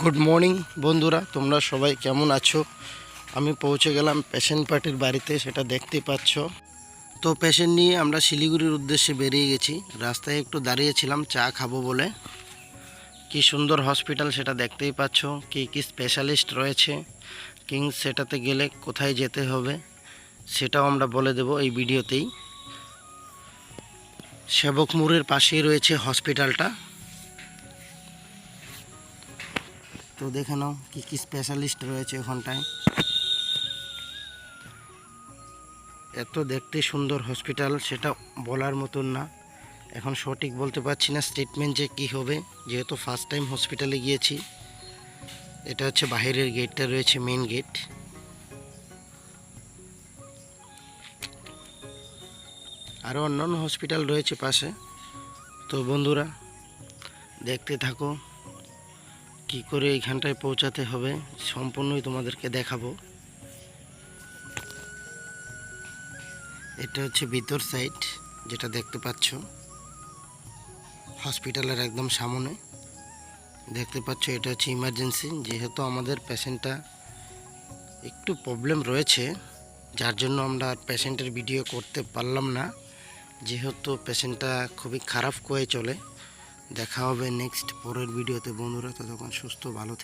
Good morning বন্ধুরা। তোমরা সবাই কেমন আছো? আমি পৌঁছে গেলাম পেশেন্ট পার্টির বাড়িতে, সেটা দেখতে পাচ্ছ। তো পেশেন্ট নিয়ে আমরা শিলিগুড়ির উদ্দেশ্যে বেরিয়ে গেছি। রাস্তায় একটু দাঁড়িয়েছিলাম, চা খাব বলে। কি সুন্দর হসপিটাল সেটা দেখতেই পাচ্ছ। কি কি স্পেশালিস্ট রয়েছে। কিংস সেটাতে গেলে কোথায় যেতে হবে, সেটাও আমরা বলে দেব এই ভিডিওতেই। সেবকমুড়ের পাশেই রয়েছে হসপিটালটা তো দেখে নাও কী কী স্পেশালিস্ট রয়েছে ওখানটায়। এত দেখতে সুন্দর হসপিটাল সেটা বলার মতন না। এখন সঠিক বলতে পারছি না স্টেটমেন্ট যে কী হবে, যেহেতু ফার্স্ট টাইম হসপিটালে গিয়েছি। এটা হচ্ছে বাইরের গেটটা রয়েছে মেন গেট আরও অন্যান্য হসপিটাল রয়েছে পাশে। তো বন্ধুরা, দেখতে থাকো। কি করে এইখানটায় পৌঁছাতে হবে সম্পূর্ণই তোমাদেরকে দেখাবো। এটা হচ্ছে ভিতর সাইড, যেটা দেখতে পাচ্ছ। হসপিটালের একদম সামনে। দেখতে পাচ্ছ এটা হচ্ছে ইমার্জেন্সি, যেহেতু আমাদের পেশেন্টটা একটু প্রবলেম রয়েছে, যার জন্য আমরা পেশেন্টের ভিডিও করতে পারলাম না। যেহেতু পেশেন্টটা খুবই খারাপ করে চলে দেখা হবে নেক্সট পরের ভিডিওতে। বন্ধুরা ততক্ষণ সুস্থ ভালো